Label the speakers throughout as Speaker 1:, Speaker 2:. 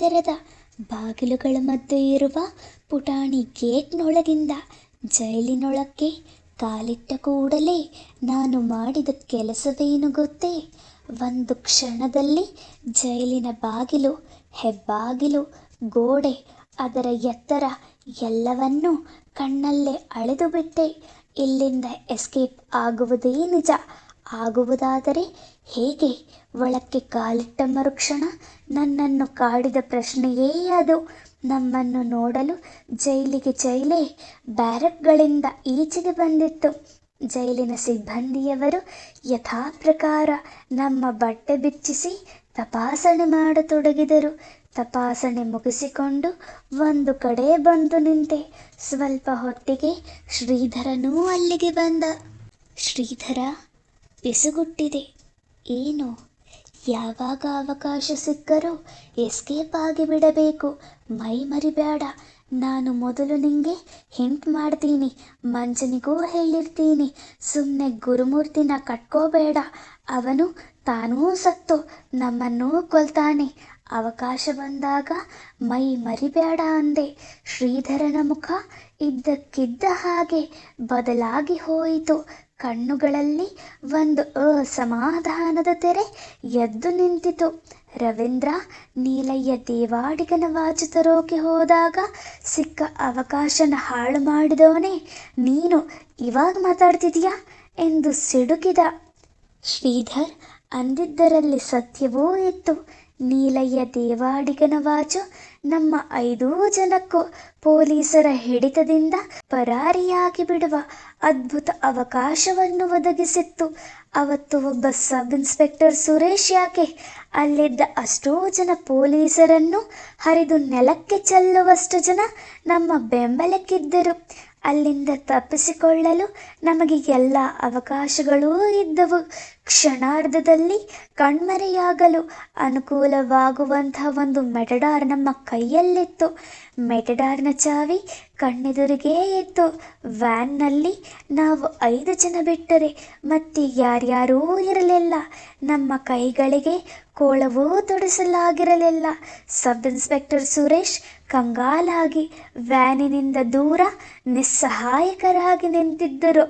Speaker 1: ಮುಗಿಲೆತ್ತೆರೆದ ಬಾಗಿಲುಗಳ ಮಧ್ಯೆ ಇರುವ ಪುಟಾಣಿ ಗೇಟ್ನೊಳಗಿಂದ ಜೈಲಿನೊಳಕ್ಕೆ ಕಾಲಿಟ್ಟ ಕೂಡಲೇ ನಾನು ಮಾಡಿದ ಕೆಲಸವೇನು ಗೊತ್ತೇ? ಒಂದು ಕ್ಷಣದಲ್ಲಿ ಜೈಲಿನ ಬಾಗಿಲು, ಹೆಬ್ಬಾಗಿಲು, ಗೋಡೆ ಅದರ ಎತ್ತರ ಎಲ್ಲವನ್ನೂ ಕಣ್ಣಲ್ಲೇ ಅಳೆದು ಬಿಟ್ಟೆ ಇಲ್ಲಿಂದ ಎಸ್ಕೇಪ್ ಆಗುವುದೇ ನಿಜ. ಆಗುವುದಾದರೆ ಹೇಗೆ ಒಳಕ್ಕೆ ಕಾಲಿಟ್ಟ ಮರುಕ್ಷಣ? ನನ್ನನ್ನು ಕಾಡಿದ ಪ್ರಶ್ನೆಯೇ ಅದು. ನಮ್ಮನ್ನು ನೋಡಲು ಜೈಲಿಗೆ ಜೈಲೇ ಬ್ಯಾರಕ್ಗಳಿಂದ ಈಚೆಗೆ ಬಂದಿತ್ತು. ಜೈಲಿನ ಸಿಬ್ಬಂದಿಯವರು ಯಥಾಪ್ರಕಾರ ನಮ್ಮ ಬಟ್ಟೆ ಬಿಚ್ಚಿಸಿ ತಪಾಸಣೆ ಮಾಡತೊಡಗಿದರು. ತಪಾಸಣೆ ಮುಗಿಸಿಕೊಂಡು ಒಂದು ಕಡೆ ಬಂದು ನಿಂತೆ. ಸ್ವಲ್ಪ ಹೊತ್ತಿಗೆ ಶ್ರೀಧರನೂ ಅಲ್ಲಿಗೆ ಬಂದ. ಶ್ರೀಧರ ಪಿಸುಗುಟ್ಟಿದೆ ಏನು? ಯಾವಾಗ ಅವಕಾಶ ಸಿಕ್ಕರೂ ಎಸ್ಕೇಪ್ ಆಗಿ ಬಿಡಬೇಕು. ಮೈ ಮರಿಬೇಡ. ನಾನು ಮೊದಲು ನಿಂಗೆ ಹಿಂಟ್ ಮಾಡ್ತೀನಿ. ಮಂಜನಿಗೂ ಹೇಳಿರ್ತೀನಿ. ಸುಮ್ಮನೆ ಗುರುಮೂರ್ತಿನ ಕಟ್ಕೋಬೇಡ. ಅವನು ತಾನೂ ಸತ್ತು. ನಮ್ಮನ್ನೂ ಕೊಲ್ತಾನೆ. ಅವಕಾಶ ಬಂದಾಗ ಮೈ ಮರಿಬೇಡ ಅಂದೆ. ಶ್ರೀಧರನ ಮುಖ ಇದ್ದಕ್ಕಿದ್ದ ಹಾಗೆ ಬದಲಾಗಿ ಹೋಯಿತು. ಕಣ್ಣುಗಳಲ್ಲಿ ಒಂದು ಅಸಮಾಧಾನದ ತೆರೆ ಎದ್ದು ನಿಂತಿತು. ರವೀಂದ್ರ ನೀಲಯ್ಯ ದೇವಾಡಿಗನ ವಾಚು ತರೋಕೆ ಹೋದಾಗ ಸಿಕ್ಕ ಅವಕಾಶನ ಹಾಳು ಮಾಡಿದವನೇ, ನೀನು ಇವಾಗ ಮಾತಾಡ್ತಿದೀಯಾ ಎಂದು ಸಿಡುಕಿದ. ಶ್ರೀಧರ್ ಅಂದಿದ್ದರಲ್ಲಿ ಸತ್ಯವೂ ಇತ್ತು. ನೀಲಯ್ಯ ದೇವಾಡಿಗನ ವಾಚು, ನಮ್ಮ ಐದೂ ಜನಕ್ಕೂ ಪೊಲೀಸರ ಹಿಡಿತದಿಂದ ಪರಾರಿಯಾಗಿ ಬಿಡುವ ಅದ್ಭುತ ಅವಕಾಶವನ್ನು ಒದಗಿಸಿತ್ತು. ಅವತ್ತು ಒಬ್ಬ ಸಬ್ ಇನ್ಸ್ಪೆಕ್ಟರ್ ಸುರೇಶ್ ಯಾಕೆ? ಅಲ್ಲಿದ್ದ ಅಷ್ಟೋ ಜನ ಪೊಲೀಸರನ್ನು ಹರಿದು ನೆಲಕ್ಕೆ ಚೆಲ್ಲುವಷ್ಟು ಜನ ನಮ್ಮ ಬೆಂಬಲಕ್ಕಿದ್ದರು. ಅಲ್ಲಿಂದ ತಪ್ಪಿಸಿಕೊಳ್ಳಲು ನಮಗೆ ಎಲ್ಲ ಅವಕಾಶಗಳೂ ಇದ್ದವು. ಕ್ಷಣಾರ್ಧದಲ್ಲಿ ಕಣ್ಮರೆಯಾಗಲು ಅನುಕೂಲವಾಗುವಂತಹ ಒಂದು ಮೆಟಡಾರ್ ನಮ್ಮ ಕೈಯಲ್ಲಿತ್ತು. ಮೆಟಡಾರ್ನ ಚಾವಿ ಕಣ್ಣೆದುರಿಗೇ ಇತ್ತು ವ್ಯಾನ್ನಲ್ಲಿ ನಾವು ಐದು ಜನ ಬಿಟ್ಟರೆ ಮತ್ತೆ ಯಾರ್ಯಾರೂ ಇರಲಿಲ್ಲ. ನಮ್ಮ ಕೈಗಳಿಗೆ ಕೋಳವೂ ತೊಡಿಸಲಾಗಿರಲಿಲ್ಲ. ಸಬ್ ಇನ್ಸ್ಪೆಕ್ಟರ್ ಸುರೇಶ್ ಕಂಗಾಲಾಗಿ ವ್ಯಾನಿನಿಂದ ದೂರ ನಿಸ್ಸಹಾಯಕರಾಗಿ ನಿಂತಿದ್ದರು.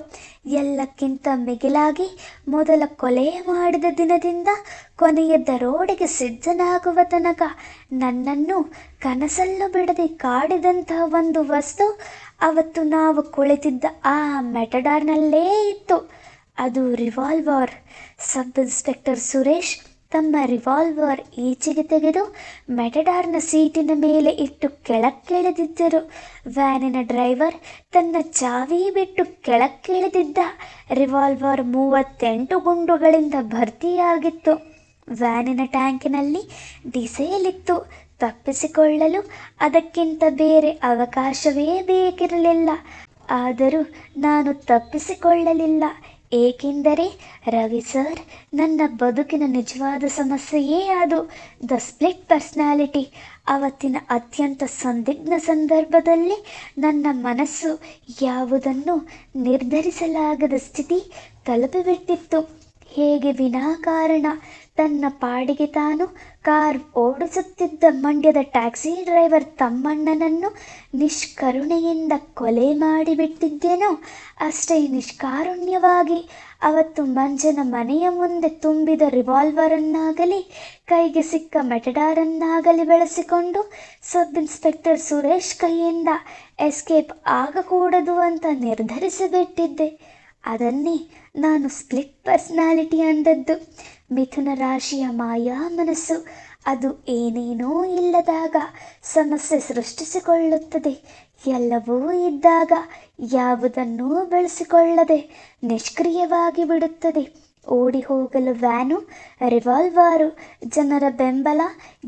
Speaker 1: ಎಲ್ಲಕ್ಕಿಂತ ಮಿಗಿಲಾಗಿ ಮೊದಲ ಕೊಲೆ ಮಾಡಿದ ದಿನದಿಂದ ಕೊನೆಯ ದರೋಡೆಗೆ ಸಿದ್ಧನಾಗುವ ತನಕ ನನ್ನನ್ನು ಕನಸಲ್ಲೂ ಬಿಡದೆ ಕಾಡಿದಂತಹ ಒಂದು ವಸ್ತು ಅವತ್ತು ನಾವು ಕುಳಿತಿದ್ದ ಆ ಮೆಟಡಾರ್ನಲ್ಲೇ ಇತ್ತು. ಅದು ರಿವಾಲ್ವರ್ ಸಬ್ ಇನ್ಸ್ಪೆಕ್ಟರ್ ಸುರೇಶ್ ತಮ್ಮ ರಿವಾಲ್ವರ್ ಈಚೆಗೆ ತೆಗೆದು ಮೆಟಡಾರ್ನ ಸೀಟಿನ ಮೇಲೆ ಇಟ್ಟು ಕೆಳಕ್ಕಿಳಿದಿದ್ದರು. ವ್ಯಾನಿನ ಡ್ರೈವರ್ ತನ್ನ ಚಾವಿ ಬಿಟ್ಟು ಕೆಳಕ್ಕಿಳಿದಿದ್ದ ರಿವಾಲ್ವರ್ ಮೂವತ್ತೆಂಟು ಗುಂಡುಗಳಿಂದ ಭರ್ತಿಯಾಗಿತ್ತು. ವ್ಯಾನಿನ ಟ್ಯಾಂಕಿನಲ್ಲಿ ದಿಸೆಯಲ್ಲಿತ್ತು. ತಪ್ಪಿಸಿಕೊಳ್ಳಲು ಅದಕ್ಕಿಂತ ಬೇರೆ ಅವಕಾಶವೇ ಬೇಕಿರಲಿಲ್ಲ. ಆದರೂ ನಾನು ತಪ್ಪಿಸಿಕೊಳ್ಳಲಿಲ್ಲ. ಏಕೆಂದರೆ, ರವಿ ಸರ್, ನನ್ನ ಬದುಕಿನ ನಿಜವಾದ ಸಮಸ್ಯೆಯೇ ಅದು. The split personality. ಅವತ್ತಿನ ಅತ್ಯಂತ ಸಂದಿಗ್ಧ ಸಂದರ್ಭದಲ್ಲಿ ನನ್ನ ಮನಸ್ಸು ಯಾವುದನ್ನು ನಿರ್ಧರಿಸಲಾಗದ ಸ್ಥಿತಿ ತಲುಪಿಬಿಟ್ಟಿತ್ತು. ಹೇಗೆ ವಿನಾಕಾರಣ ತನ್ನ ಪಾಡಿಗೆ ತಾನು ಕಾರ್ ಓಡಿಸುತ್ತಿದ್ದ ಮಂಡ್ಯದ ಟ್ಯಾಕ್ಸಿ ಡ್ರೈವರ್ ತಮ್ಮಣ್ಣನನ್ನು ನಿಷ್ಕರುಣೆಯಿಂದ ಕೊಲೆ ಮಾಡಿಬಿಟ್ಟಿದ್ದೇನೋ ಅಷ್ಟೇ ನಿಷ್ಕಾರುಣ್ಯವಾಗಿ ಅವತ್ತು ಮಂಜನ ಮನೆಯ ಮುಂದೆ ತುಂಬಿದ ರಿವಾಲ್ವರನ್ನಾಗಲಿ, ಕೈಗೆ ಸಿಕ್ಕ ಮೆಟಡಾರನ್ನಾಗಲಿ ಬಳಸಿಕೊಂಡು ಸಬ್ ಇನ್ಸ್ಪೆಕ್ಟರ್ ಸುರೇಶ್ ಕೈಯಿಂದ ಎಸ್ಕೇಪ್ ಆಗಕೂಡದು ಅಂತ ನಿರ್ಧರಿಸಿಬಿಟ್ಟಿದ್ದೆ. ಅದನ್ನೇ ನಾನು ಸ್ಪ್ಲಿಟ್ ಪರ್ಸ್ನಾಲಿಟಿ ಅಂದದ್ದು. ಮಿಥುನ ರಾಶಿಯ ಮಾಯಾ ಮನಸ್ಸು. ಅದು ಏನೇನೂ ಇಲ್ಲದಾಗ ಸಮಸ್ಯೆ ಸೃಷ್ಟಿಸಿಕೊಳ್ಳುತ್ತದೆ. ಎಲ್ಲವೂ ಇದ್ದಾಗ ಯಾವುದನ್ನೂ ಬೆಳೆಸಿಕೊಳ್ಳದೆ ನಿಷ್ಕ್ರಿಯವಾಗಿ ಬಿಡುತ್ತದೆ. ಓಡಿ ಹೋಗಲು ವ್ಯಾನು, ರಿವಾಲ್ವಾರು, ಜನರ ಬೆಂಬಲ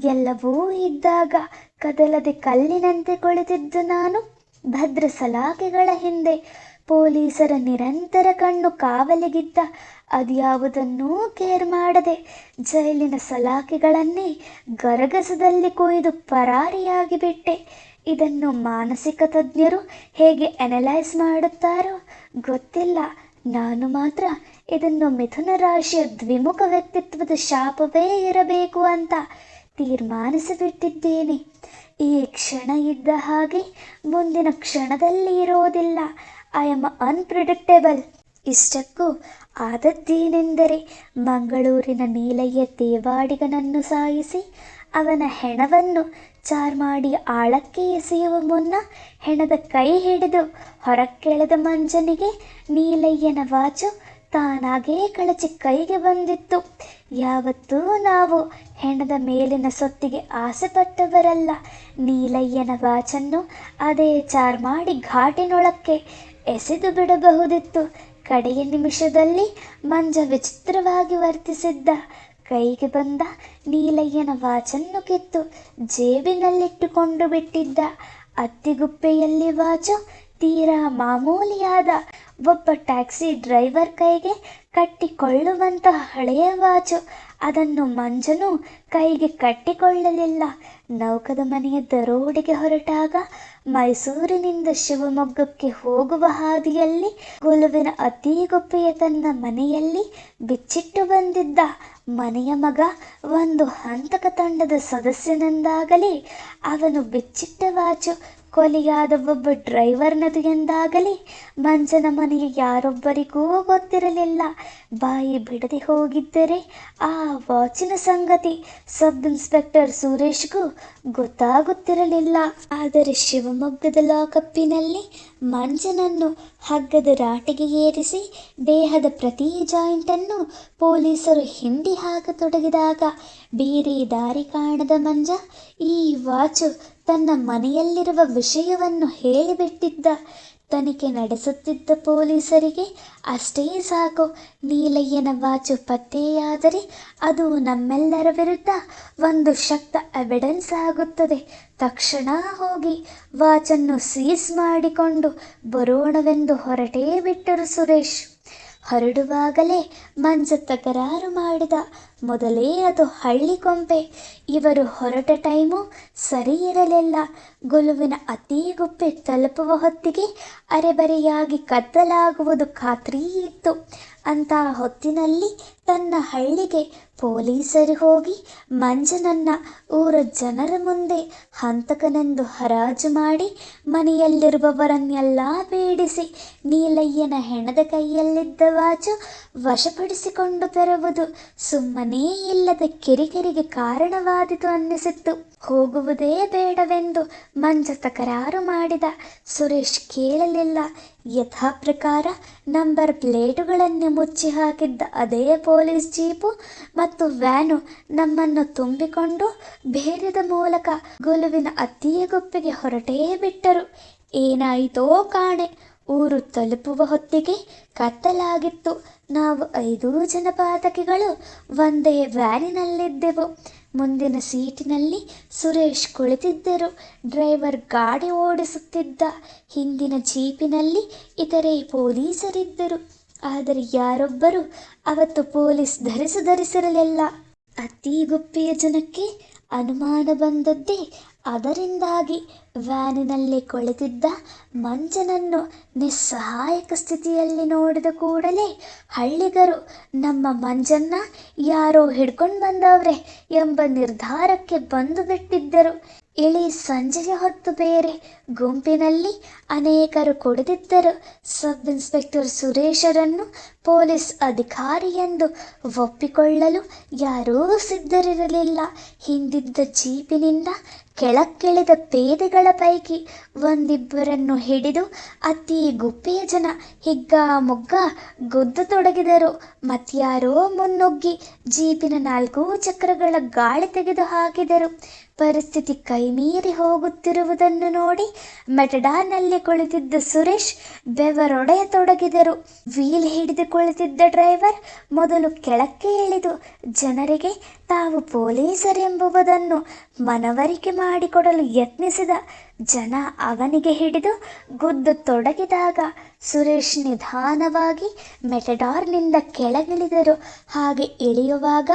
Speaker 1: ಎಲ್ಲವೂ ಇದ್ದಾಗ ಕದಲದೆ ಕಲ್ಲಿನಂತೆ ಕುಳಿತಿದ್ದು ನಾನು ಭದ್ರ ಸಲಾಕೆಗಳ ಹಿಂದೆ. ಪೊಲೀಸರ ನಿರಂತರ ಕಣ್ಣು ಕಾವಲಿಗಿದ್ದ ಅದ್ಯಾವುದನ್ನೂ ಕೇರ್ ಮಾಡದೆ ಜೈಲಿನ ಸಲಾಕೆಗಳನ್ನೇ ಗರಗಸದಲ್ಲಿ ಕೊಯ್ದು ಪರಾರಿಯಾಗಿ ಬಿಟ್ಟೆ. ಇದನ್ನು ಮಾನಸಿಕ ತಜ್ಞರು ಹೇಗೆ ಅನಲೈಸ್ ಮಾಡುತ್ತಾರೋ ಗೊತ್ತಿಲ್ಲ. ನಾನು ಮಾತ್ರ ಇದನ್ನು ಮಿಥುನ ರಾಶಿಯ ದ್ವಿಮುಖ ವ್ಯಕ್ತಿತ್ವದ ಶಾಪವೇ ಇರಬೇಕು ಅಂತ ತೀರ್ಮಾನಿಸಿಬಿಟ್ಟಿದ್ದೇನೆ. ಈ ಕ್ಷಣ ಇದ್ದ ಹಾಗೆ ಮುಂದಿನ ಕ್ಷಣದಲ್ಲಿ ಇರೋದಿಲ್ಲ. ಐ ಆಮ್ ಅನ್ಪ್ರಿಡಿಕ್ಟೇಬಲ್ ಇಷ್ಟಕ್ಕೂ ಆದದ್ದೇನೆಂದರೆ ಮಂಗಳೂರಿನ ನೀಲಯ್ಯ ತೇವಾಡಿಗನನ್ನು ಸಾಯಿಸಿ ಅವನ ಹೆಣವನ್ನು ಚಾರ್ಮಾಡಿ ಆಳಕ್ಕೆ ಎಸೆಯುವ ಮುನ್ನ ಹೆಣದ ಕೈ ಹಿಡಿದು ಹೊರಕ್ಕೆಳೆದ ಮಂಜನಿಗೆ ನೀಲಯ್ಯನ ವಾಚು ತಾನಾಗೇ ಕಳಚಿ ಕೈಗೆ ಬಂದಿತ್ತು. ಯಾವತ್ತೂ ನಾವು ಹೆಣದ ಮೇಲಿನ ಸೊತ್ತಿಗೆ ಆಸೆಪಟ್ಟವರಲ್ಲ. ನೀಲಯ್ಯನ ವಾಚನ್ನು ಅದೇ ಚಾರ್ಮಾಡಿ ಘಾಟಿನೊಳಕ್ಕೆ ಎಸೆದು ಬಿಡಬಹುದಿತ್ತು. ಕಡೆಯ ನಿಮಿಷದಲ್ಲಿ ಮಂಜ ವಿಚಿತ್ರವಾಗಿ ವರ್ತಿಸಿದ್ದ ಕೈಗೆ ಬಂದ ನೀಲಯ್ಯನ ವಾಚನ್ನು ಕಿತ್ತು ಜೇಬಿನಲ್ಲಿಟ್ಟುಕೊಂಡು ಬಿಟ್ಟಿದ್ದ ಅತ್ತಿಗುಪ್ಪೆಯಲ್ಲಿ ವಾಚು ತೀರಾ ಮಾಮೂಲಿಯಾದ ಒಬ್ಬ ಟ್ಯಾಕ್ಸಿ ಡ್ರೈವರ್ ಕೈಗೆ ಕಟ್ಟಿಕೊಳ್ಳುವಂತಹ ಹಳೆಯ ವಾಚು. ಅದನ್ನು ಮಂಜನು ಕೈಗೆ ಕಟ್ಟಿಕೊಳ್ಳಲಿಲ್ಲ. ನೌಕದ ಮನೆಯ ದರೋಡೆಗೆ ಹೊರಟಾಗ ಮೈಸೂರಿನಿಂದ ಶಿವಮೊಗ್ಗಕ್ಕೆ ಹೋಗುವ ಹಾದಿಯಲ್ಲಿ ಗುಲುವಿನ ಅತಿಗೊಪ್ಪೆಯ ತನ್ನ ಮನೆಯಲ್ಲಿ ಬಿಚ್ಚಿಟ್ಟು ಬಂದಿದ್ದ. ಮನೆಯ ಮಗ ಒಂದು ಹಂತಕ ತಂಡದ ಸದಸ್ಯನೆಂದಾಗಲಿ ಅವನು ಬಿಚ್ಚಿಟ್ಟ ವಾಚು ಕೊಲೆಯಾದ ಒಬ್ಬ ಡ್ರೈವರ್ನದು ಎಂದಾಗಲಿ, ಮಂಜನ ಮನೆಯ ಯಾರೊಬ್ಬರಿಗೂ ಗೊತ್ತಿರಲಿಲ್ಲ. ಬಾಯಿ ಬಿಡದೆ ಹೋಗಿದ್ದರೆ ಆ ವಾಚಿನ ಸಂಗತಿ ಸಬ್ ಇನ್ಸ್ಪೆಕ್ಟರ್ ಸುರೇಶ್ಗೂ ಗೊತ್ತಾಗುತ್ತಿರಲಿಲ್ಲ. ಆದರೆ ಶಿವಮೊಗ್ಗದ ಲಾಕಪ್ಪಿನಲ್ಲಿ ಮಂಜನನ್ನು ಹಗ್ಗದ ರಾಟಿಗೆ ಏರಿಸಿ ದೇಹದ ಪ್ರತಿ ಜಾಯಿಂಟನ್ನು ಪೊಲೀಸರು ಹಿಂಡಿ ಹಾಕತೊಡಗಿದಾಗ ಬೇರೆ ದಾರಿ ಕಾಣದ ಮಂಜ ಈ ವಾಚು ತನ್ನ ಮನೆಯಲ್ಲಿರುವ ವಿಷಯವನ್ನು ಹೇಳಿಬಿಟ್ಟಿದ್ದ, ತನಿಖೆ ನಡೆಸುತ್ತಿದ್ದ ಪೊಲೀಸರಿಗೆ, ಅಷ್ಟೇ ಸಾಕು, ನೀಲಯ್ಯನ ವಾಚು ಪತ್ತೆಯಾದರೆ ಅದು ನಮ್ಮೆಲ್ಲರ ವಿರುದ್ಧ ಒಂದು ಶಕ್ತ ಎವಿಡೆನ್ಸ್ ಆಗುತ್ತದೆ. ತಕ್ಷಣ ಹೋಗಿ ವಾಚನ್ನು ಸೀಸ್ ಮಾಡಿಕೊಂಡು ಬರೋಣವೆಂದು ಹೊರಟೇ ಬಿಟ್ಟರು ಸುರೇಶ್. ಹೊರಡುವಾಗಲೇ ಮಂಜ ತಕರಾರು ಮಾಡಿದ ಮೊದಲೇ ಅದು ಹಳ್ಳಿ ಕೊಂಪೆ ಇವರು ಹೊರಟ ಟೈಮು ಸರಿ ಇರಲಿಲ್ಲ. ಗುಲುವಿನ ಅತಿಗುಪ್ಪೆ ತಲುಪುವ ಹೊತ್ತಿಗೆ ಅರೆಬರೆಯಾಗಿ ಕತ್ತಲಾಗುವುದು ಖಾತ್ರಿ ಇತ್ತು. ಅಂತ ಹೊತ್ತಿನಲ್ಲಿ ತನ್ನ ಹಳ್ಳಿಗೆ ಪೊಲೀಸರು ಹೋಗಿ ಮಂಜನನ್ನ ಊರ ಜನರ ಮುಂದೆ ಹಂತಕನೆಂದು ಹರಾಜು ಮಾಡಿ ಮನೆಯಲ್ಲಿರುವವರನ್ನೆಲ್ಲ ಬೇಡಿಸಿ ನೀಲಯ್ಯನ ಹೆಣದ ಕೈಯಲ್ಲಿದ್ದ ವಾಚು ವಶಪಡಿಸಿಕೊಂಡು ತರುವುದು ಸುಮ್ಮನೇ ಇಲ್ಲದ ಕಿರಿಕಿರಿಗೆ ಕಾರಣವಾದಿತು ಅನ್ನಿಸಿತ್ತು. ಹೋಗುವುದೇ ಬೇಡವೆಂದು ಮಂಜ ತಕರಾರು ಮಾಡಿದ. ಸುರೇಶ್ ಕೇಳಲಿಲ್ಲ. ಯಥಾ ಪ್ರಕಾರ ನಂಬರ್ ಪ್ಲೇಟುಗಳನ್ನೇ ಮುಚ್ಚಿ ಹಾಕಿದ್ದ ಅದೇ ಪೊಲೀಸ್ ಜೀಪು ಮತ್ತು ವ್ಯಾನು ನಮ್ಮನ್ನು ತುಂಬಿಕೊಂಡು ಬೇರೆದ ಮೂಲಕ ಗುಲುವಿನ ಅತ್ತಿಯ ಗುಪ್ಪಿಗೆ ಹೊರಟೇ ಬಿಟ್ಟರು. ಏನಾಯಿತೋ ಕಾಣೆ. ಊರು ತಲುಪುವ ಹೊತ್ತಿಗೆ ಕತ್ತಲಾಗಿತ್ತು. ನಾವು ಐದು ಜನ ಪಾತಕಿಗಳು ಒಂದೇ ವ್ಯಾನಿನಲ್ಲಿದ್ದೆವು. ಮುಂದಿನ ಸೀಟಿನಲ್ಲಿ ಸುರೇಶ್ ಕುಳಿತಿದ್ದರು. ಡ್ರೈವರ್ ಗಾಡಿ ಓಡಿಸುತ್ತಿದ್ದ. ಹಿಂದಿನ ಜೀಪಿನಲ್ಲಿ ಇತರೆ ಪೊಲೀಸರಿದ್ದರು. ಆದರೆ ಯಾರೊಬ್ಬರು ಅವತ್ತು ಪೊಲೀಸ್ ಧರಿಸು ಧರಿಸಿರಲಿಲ್ಲ. ಅತಿಗುಪ್ಪೆಯ ಜನಕ್ಕೆ ಅನುಮಾನ ಬಂದದ್ದೇ ಅದರಿಂದಾಗಿ ವ್ಯಾನಿನಲ್ಲಿ ಕುಳಿತಿದ್ದ ಮಂಜನನ್ನು ನಿಸ್ಸಹಾಯಕ ಸ್ಥಿತಿಯಲ್ಲಿ ನೋಡಿದ ಕೂಡಲೇ, ಹಳ್ಳಿಗರು, ನಮ್ಮ ಮಂಜನ್ನ ಯಾರೋ ಹಿಡ್ಕೊಂಡು ಬಂದವ್ರೆ ಎಂಬ ನಿರ್ಧಾರಕ್ಕೆ ಬಂದು ಬಿಟ್ಟಿದ್ದರು ಇಳಿ ಸಂಜೆಯ ಹೊತ್ತು ಬೇರೆ ಗುಂಪಿನಲ್ಲಿ ಅನೇಕರು ಕುಡಿದಿದ್ದರು. ಸಬ್ ಇನ್ಸ್ಪೆಕ್ಟರ್ ಸುರೇಶರನ್ನು ಪೊಲೀಸ್ ಅಧಿಕಾರಿ ಎಂದು ಒಪ್ಪಿಕೊಳ್ಳಲು ಯಾರೂ ಸಿದ್ಧರಿರಲಿಲ್ಲ. ಹಿಂದಿದ್ದ ಜೀಪಿನಿಂದ ಕೆಳಕ್ಕಿಳಿದ ಪೇದೆಗಳ ಪೈಕಿ ಒಂದಿಬ್ಬರನ್ನು ಹಿಡಿದು ಅತಿ ಗುಪ್ಪೆಯ ಜನ ಹಿಗ್ಗ ಮುಗ್ಗ ಗುದ್ದತೊಡಗಿದರು ಮತ್ಯಾರೋ ಮುನ್ನುಗ್ಗಿ ಜೀಪಿನ ನಾಲ್ಕು ಚಕ್ರಗಳ ಗಾಳಿ ತೆಗೆದು ಹಾಕಿದರು ಪರಿಸ್ಥಿತಿ ಕೈಮೀರಿ ಹೋಗುತ್ತಿರುವುದನ್ನು ನೋಡಿ ಮೆಟಡಾನಲ್ಲಿ ಕುಳಿತಿದ್ದ ಸುರೇಶ್ ಬೆವರೊಡೆಯತೊಡಗಿದರು ವೀಲ್ ಹಿಡಿದು ಕುಳಿತಿದ್ದ ಡ್ರೈವರ್ ಮೊದಲು ಕೆಳಕ್ಕೆ ಇಳಿದು, ಜನರಿಗೆ ತಾವು ಪೊಲೀಸರೆಂಬುವುದನ್ನು ಮನವರಿಕೆ ಮಾಡಿಕೊಡಲು ಯತ್ನಿಸಿದ ಜನ ಅವನಿಗೆ ಹಿಡಿದು ಗುದ್ದು ತೊಡಗಿದಾಗ ಸುರೇಶ್ ನಿಧಾನವಾಗಿ ಮೆಟಡಾರ್ನಿಂದ ಕೆಳಗಿಳಿದರು. ಹಾಗೆ ಇಳಿಯುವಾಗ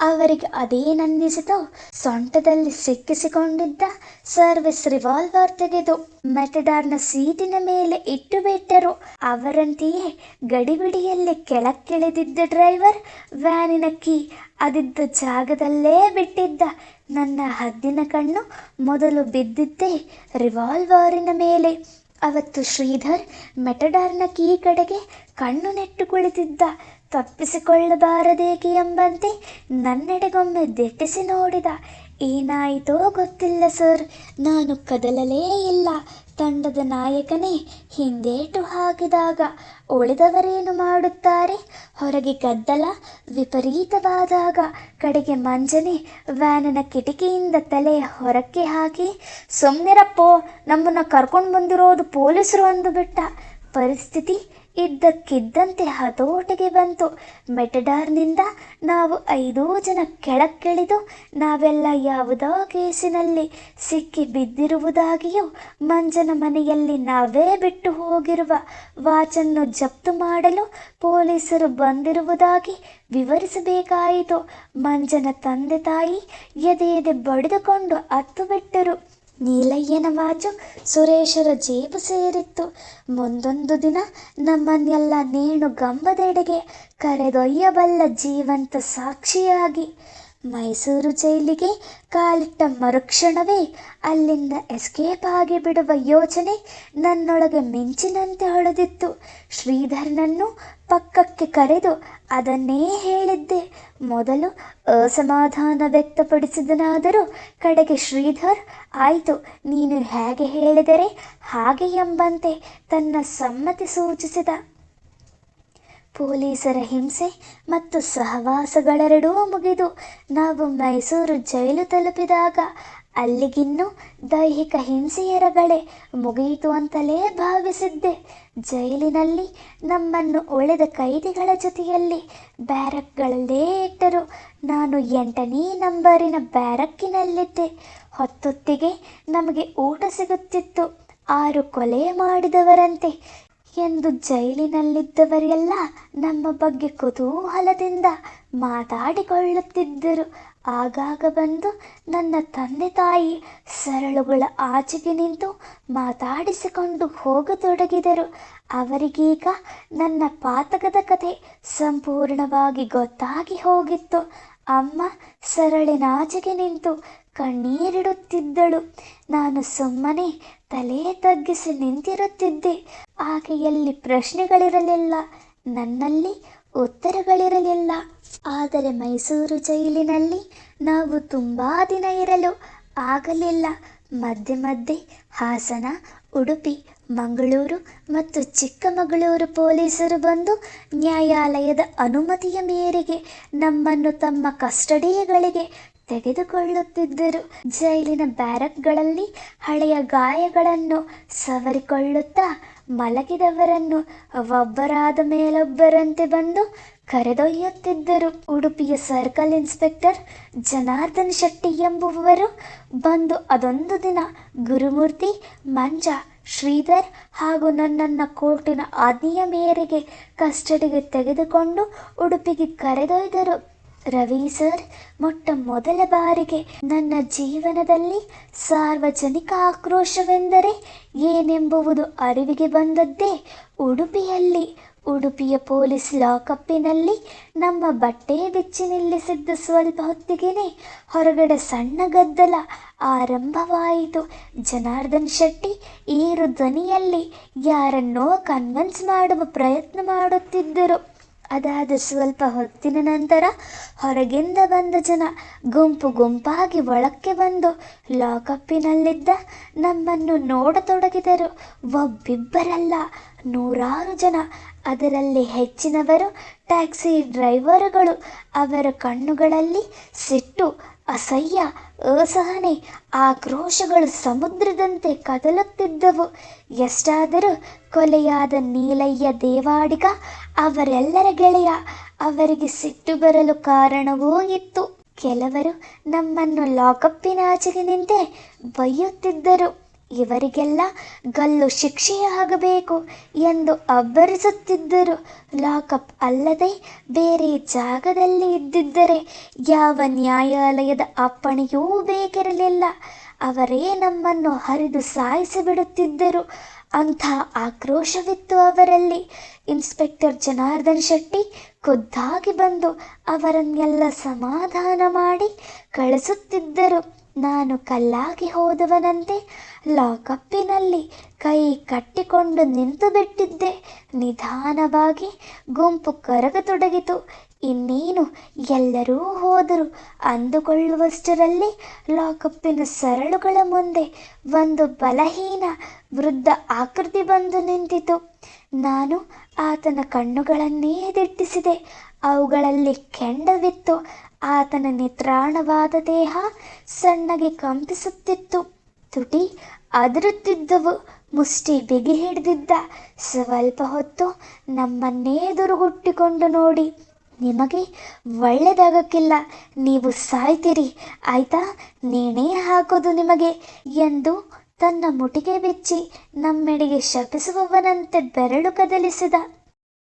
Speaker 1: ಅವರಿಗೆ ಅದೇನನ್ನಿಸಿತೋ ಸೊಂಟದಲ್ಲಿ ಸಿಕ್ಕಿಸಿಕೊಂಡಿದ್ದ ಸರ್ವಿಸ್ ರಿವಾಲ್ವರ್ ತೆಗೆದು ಮೆಟಡಾರ್ನ ಸೀಟಿನ ಮೇಲೆ ಇಟ್ಟು ಬಿಟ್ಟರು. ಅವರಂತೆಯೇ ಗಡಿಬಿಡಿಯಲ್ಲಿ ಕೆಳಕ್ಕಿಳಿದಿದ್ದ ಡ್ರೈವರ್ ವ್ಯಾನಿನ ಕೀ ಅದಿದ್ದ ಜಾಗದಲ್ಲೇ ಬಿಟ್ಟಿದ್ದ. ನನ್ನ ಹದ್ದಿನ ಕಣ್ಣು ಮೊದಲು ಬಿದ್ದಿದ್ದೇ ರಿವಾಲ್ವರಿನ ಮೇಲೆ. ಅವತ್ತು ಶ್ರೀಧರ್ ಮೆಟಡಾರ್ನ ಕೀ ಕಡೆಗೆ ಕಣ್ಣು ನೆಟ್ಟು ಕುಳಿತಿದ್ದ. ತಪ್ಪಿಸಿಕೊಳ್ಳಬಾರದೇಕೆ ಎಂಬಂತೆ ನನ್ನೆಡೆಗೊಮ್ಮೆ ದಿಟ್ಟಿಸಿ ನೋಡಿದ. ಏನಾಯಿತೋ ಗೊತ್ತಿಲ್ಲ, ಸರ್. ನಾನು ಕದಲಲೇ ಇಲ್ಲ. ತಂಡದ ನಾಯಕನೇ ಹಿಂದೇಟು ಹಾಕಿದಾಗ ಉಳಿದವರೇನು ಮಾಡುತ್ತಾರೆ? ಹೊರಗೆ ಗದ್ದಲ, ವಿಪರೀತವಾದಾಗ ಕಡೆಗೆ ಮಂಜನೆ, ವ್ಯಾನಿನ ಕಿಟಕಿಯಿಂದ ತಲೆ ಹೊರಕ್ಕೆ ಹಾಕಿ ಸುಮ್ಮನಿರಪ್ಪೋ ನಮ್ಮನ್ನು ಕರ್ಕೊಂಡು ಬಂದಿರೋದು ಪೊಲೀಸರು ಅಂದುಬಿಟ್ಟ. ಪರಿಸ್ಥಿತಿ ಇದ್ದಕ್ಕಿದ್ದಂತೆ ಹತೋಟಿಗೆ ಬಂತು. ಮೆಟಡಾರ್ನಿಂದ ನಾವು ಐದೂ ಜನ ಕೆಳಕ್ಕಿಳಿದು ನಾವೆಲ್ಲ ಯಾವುದೋ ಕೇಸಿನಲ್ಲಿ ಸಿಕ್ಕಿ ಬಿದ್ದಿರುವುದಾಗಿಯೂ ಮಂಜನ ಮನೆಯಲ್ಲಿ ನಾವೇ ಬಿಟ್ಟು ಹೋಗಿರುವ ವಾಚನ್ನು ಜಪ್ತು ಮಾಡಲು ಪೊಲೀಸರು ಬಂದಿರುವುದಾಗಿ ವಿವರಿಸಬೇಕಾಯಿತು. ಮಂಜನ ತಂದೆ ತಾಯಿ ಎದೆ ಎದೆ ಬಡಿದುಕೊಂಡು ಅತ್ತು ಬಿಟ್ಟರು. ನೀಲಯ್ಯನ ವಾಚು ಸುರೇಶರ ಜೇಬು ಸೇರಿತ್ತು. ಮುಂದೊಂದು ದಿನ ನಮ್ಮನ್ನೆಲ್ಲ ನೇಣು ಗಂಬದೆಡೆಗೆ ಕರೆದೊಯ್ಯಬಲ್ಲ ಜೀವಂತ ಸಾಕ್ಷಿಯಾಗಿ ಮೈಸೂರು ಜೈಲಿಗೆ ಕಾಲಿಟ್ಟ ಮರುಕ್ಷಣವೇ ಅಲ್ಲಿಂದ ಎಸ್ಕೇಪ್ ಆಗಿ ಬಿಡುವ ಯೋಚನೆ ನನ್ನೊಳಗೆ ಮಿಂಚಿನಂತೆ ಹೊಳೆದಿತ್ತು. ಶ್ರೀಧರ್ನನ್ನು ಪಕ್ಕಕ್ಕೆ ಕರೆದು ಅದನ್ನೇ ಹೇಳಿದ್ದೆ. ಮೊದಲು ಅಸಮಾಧಾನ ವ್ಯಕ್ತಪಡಿಸಿದನಾದರೂ ಕಡೆಗೆ ಶ್ರೀಧರ್, ಆಯಿತು, ನೀನು ಹೇಗೆ ಹೇಳಿದರೆ ಹಾಗೆ ಎಂಬಂತೆ ತನ್ನ ಸಮ್ಮತಿ ಸೂಚಿಸಿದ. ಪೊಲೀಸರ ಹಿಂಸೆ ಮತ್ತು ಸಹವಾಸಗಳೆರಡೂ ಮುಗಿದು ನಾವು ಮೈಸೂರು ಜೈಲು ತಲುಪಿದಾಗ ಅಲ್ಲಿಗಿನ್ನೂ ದೈಹಿಕ ಹಿಂಸೆಯರಗಳೇ ಮುಗಿಯಿತು ಅಂತಲೇ ಭಾವಿಸಿದ್ದೆ. ಜೈಲಿನಲ್ಲಿ ನಮ್ಮನ್ನು ಉಳಿದ ಕೈದಿಗಳ ಜೊತೆಯಲ್ಲಿ ಬ್ಯಾರಕ್ಗಳಲ್ಲೇ ಇಟ್ಟರು. ನಾನು ಎಂಟನೇ ನಂಬರಿನ ಬ್ಯಾರಕ್ಕಿನಲ್ಲಿದ್ದೆ. ಹೊತ್ತೊತ್ತಿಗೆ ನಮಗೆ ಊಟ ಸಿಗುತ್ತಿತ್ತು. ಆರು ಕೊಲೆ ಮಾಡಿದವರಂತೆ. ಎಂದು ಜೈಲಿನಲ್ಲಿದ್ದವರೆಲ್ಲ ನಮ್ಮ ಬಗ್ಗೆ ಕುತೂಹಲದಿಂದ ಮಾತಾಡಿಕೊಳ್ಳುತ್ತಿದ್ದರು. ಆಗಾಗ ಬಂದು ನನ್ನ ತಂದೆ ತಾಯಿ ಸರಳುಗಳ ಆಚೆಗೆ ನಿಂತು ಮಾತಾಡಿಸಿಕೊಂಡು ಹೋಗತೊಡಗಿದರು. ಅವರಿಗೀಗ ನನ್ನ ಪಾತಕದ ಕಥೆ ಸಂಪೂರ್ಣವಾಗಿ ಗೊತ್ತಾಗಿ ಹೋಗಿತ್ತು. ಅಮ್ಮ ಸರಳಿನಾಚೆಗೆ ನಿಂತು ಕಣ್ಣೀರಿಡುತ್ತಿದ್ದಳು. ನಾನು ಸುಮ್ಮನೆ ತಲೆ ತಗ್ಗಿಸಿ ನಿಂತಿರುತ್ತಿದ್ದೆ. ಆಕೆಯಲ್ಲಿ ಪ್ರಶ್ನೆಗಳಿರಲಿಲ್ಲ, ನನ್ನಲ್ಲಿ ಉತ್ತರಗಳಿರಲಿಲ್ಲ. ಆದರೆ ಮೈಸೂರು ಜೈಲಿನಲ್ಲಿ ನಾವು ತುಂಬ ದಿನ ಇರಲು ಆಗಲಿಲ್ಲ. ಮಧ್ಯೆ ಮಧ್ಯೆ ಹಾಸನ, ಉಡುಪಿ, ಮಂಗಳೂರು ಮತ್ತು ಚಿಕ್ಕಮಗಳೂರು ಪೊಲೀಸರು ಬಂದು ನ್ಯಾಯಾಲಯದ ಅನುಮತಿಯ ಮೇರೆಗೆ ನಮ್ಮನ್ನು ತಮ್ಮ ಕಸ್ಟಡಿಗಳಿಗೆ ತೆಗೆದುಕೊಳ್ಳುತ್ತಿದ್ದರು. ಜೈಲಿನ ಬ್ಯಾರಕ್ಗಳಲ್ಲಿ ಹಳೆಯ ಗಾಯಗಳನ್ನು ಸವರಿಕೊಳ್ಳುತ್ತಾ ಮಲಗಿದವರನ್ನು ಒಬ್ಬರಾದ ಮೇಲೊಬ್ಬರಂತೆ ಬಂದು ಕರೆದೊಯ್ಯುತ್ತಿದ್ದರು. ಉಡುಪಿಯ ಸರ್ಕಲ್ ಇನ್ಸ್ಪೆಕ್ಟರ್ ಜನಾರ್ದನ್ ಶೆಟ್ಟಿ ಎಂಬುವವರು ಬಂದು ಅದೊಂದು ದಿನ ಗುರುಮೂರ್ತಿ, ಮಂಜ, ಶ್ರೀಧರ್ ಹಾಗೂ ನನ್ನನ್ನು ಕೋರ್ಟಿನ ಆಜ್ಞೆಯ ಮೇರೆಗೆ ಕಸ್ಟಡಿಗೆ ತೆಗೆದುಕೊಂಡು ಉಡುಪಿಗೆ ಕರೆದೊಯ್ದರು. ರವಿ ಸರ್, ಮೊಟ್ಟ ಮೊದಲ ಬಾರಿಗೆ ನನ್ನ ಜೀವನದಲ್ಲಿ ಸಾರ್ವಜನಿಕ ಆಕ್ರೋಶವೆಂದರೆ ಏನೆಂಬುವುದು ಅರಿವಿಗೆ ಬಂದದ್ದೇ ಉಡುಪಿಯಲ್ಲಿ. ಉಡುಪಿಯ ಪೊಲೀಸ್ ಲಾಕಪ್ಪಿನಲ್ಲಿ ನಮ್ಮ ಬಟ್ಟೆ ಬಿಚ್ಚಿ ನಿಲ್ಲಿಸಿದ್ದ ಸ್ವಲ್ಪ ಹೊತ್ತಿಗೆನೆ ಹೊರಗಡೆ ಸಣ್ಣ ಗದ್ದಲ ಆರಂಭವಾಯಿತು. ಜನಾರ್ದನ್ ಶೆಟ್ಟಿ ಏರು ಧ್ವನಿಯಲ್ಲಿ ಯಾರನ್ನೋ ಕನ್ವಿನ್ಸ್ ಮಾಡುವ ಪ್ರಯತ್ನ ಮಾಡುತ್ತಿದ್ದರು. ಅದಾದ ಸ್ವಲ್ಪ ಹೊತ್ತಿನ ನಂತರ ಹೊರಗಿಂದ ಬಂದ ಜನ ಗುಂಪು ಗುಂಪಾಗಿ ಒಳಕ್ಕೆ ಬಂದು ಲಾಕಪ್ಪಿನಲ್ಲಿದ್ದ ನಮ್ಮನ್ನು ನೋಡತೊಡಗಿದರು. ಒಬ್ಬಿಬ್ಬರಲ್ಲ, ನೂರಾರು ಜನ. ಅದರಲ್ಲಿ ಹೆಚ್ಚಿನವರು ಟ್ಯಾಕ್ಸಿ ಡ್ರೈವರುಗಳು. ಅವರ ಕಣ್ಣುಗಳಲ್ಲಿ ಸಿಟ್ಟು ಅಸಹ್ಯ, ಅಸಹನೆ, ಆಕ್ರೋಶಗಳು ಸಮುದ್ರದಂತೆ ಕದಲುತ್ತಿದ್ದವು. ಎಷ್ಟಾದರೂ ಕೊಲೆಯಾದ ನೀಲಯ್ಯ ದೇವಾಡಿಗ, ಅವರೆಲ್ಲರ ಗೆಳೆಯ, ಅವರಿಗೆ ಸಿಟ್ಟು ಬರಲು ಕಾರಣವೂ ಇತ್ತು. ಕೆಲವರು ನಮ್ಮನ್ನು ಲಾಕಪ್ಪಿನಾಚೆಗೆ ನಿಂತೆ ಬೈಯುತ್ತಿದ್ದರು ಇವರಿಗೆಲ್ಲ ಗಲ್ಲು ಶಿಕ್ಷೆಯಾಗಬೇಕು ಎಂದು ಅಬ್ಬರಿಸುತ್ತಿದ್ದರು. ಲಾಕಪ್ ಅಲ್ಲದೆ ಬೇರೆ ಜಾಗದಲ್ಲಿ ಇದ್ದಿದ್ದರೆ ಯಾವ ನ್ಯಾಯಾಲಯದ ಅಪ್ಪಣೆಯೂ ಬೇಕಿರಲಿಲ್ಲ. ಅವರೇ ನಮ್ಮನ್ನು ಹರಿದು ಸಾಯಿಸಿಬಿಡುತ್ತಿದ್ದರು. ಅಂಥ ಆಕ್ರೋಶವಿತ್ತು ಅವರಲ್ಲಿ. ಇನ್ಸ್ಪೆಕ್ಟರ್ ಜನಾರ್ದನ್ ಶೆಟ್ಟಿ ಖುದ್ದಾಗಿ ಬಂದು ಅವರನ್ನೆಲ್ಲ ಸಮಾಧಾನ ಮಾಡಿ ಕಳಿಸುತ್ತಿದ್ದರು. ನಾನು ಕಲ್ಲಾಗಿ ಹೋದವನಂತೆ ಲಾಕಪ್ಪಿನಲ್ಲಿ ಕೈ ಕಟ್ಟಿಕೊಂಡು ನಿಂತು ಬಿಟ್ಟಿದ್ದೆ. ನಿಧಾನವಾಗಿ ಗುಂಪು ಕರಗತೊಡಗಿತು. ಇನ್ನೇನು ಎಲ್ಲರೂ ಹೋದರು. ಅಂದುಕೊಳ್ಳುವಷ್ಟರಲ್ಲಿ ಲಾಕಪ್ಪಿನ ಸರಳುಗಳ ಮುಂದೆ ಒಂದು ಬಲಹೀನ ವೃದ್ಧ ಆಕೃತಿ ಬಂದು ನಿಂತಿತು. ನಾನು ಆತನ ಕಣ್ಣುಗಳನ್ನೇ ದಿಟ್ಟಿಸಿದೆ. ಅವುಗಳಲ್ಲಿ ಕೆಂಡವಿತ್ತು. ಆತನ ನಿತ್ರಾಣವಾದ ದೇಹ ಸಣ್ಣಗೆ ಕಂಪಿಸುತ್ತಿತ್ತು. ತುಟಿ ಅದರುತ್ತಿದ್ದವು. ಮುಷ್ಟಿ ಬಿಗಿ ಹಿಡಿದಿದ್ದ. ಸ್ವಲ್ಪ ಹೊತ್ತು ನಮ್ಮನ್ನೇ ದುರುಗುಟ್ಟಿಕೊಂಡು ನೋಡಿ. ನಿಮಗೆ ಒಳ್ಳೆಯದಾಗಕ್ಕಿಲ್ಲ. ನೀವು ಸಾಯ್ತೀರಿ. ಆಯಿತಾ? ನೇಣೇ ಹಾಕೋದು ನಿಮಗೆ ಎಂದು ತನ್ನ ಮುಟಿಗೆ ಬಿಚ್ಚಿ ನಮ್ಮೆಡೆಗೆ ಶಪಿಸುವವನಂತೆ ಬೆರಳು ಕದಲಿಸಿದ.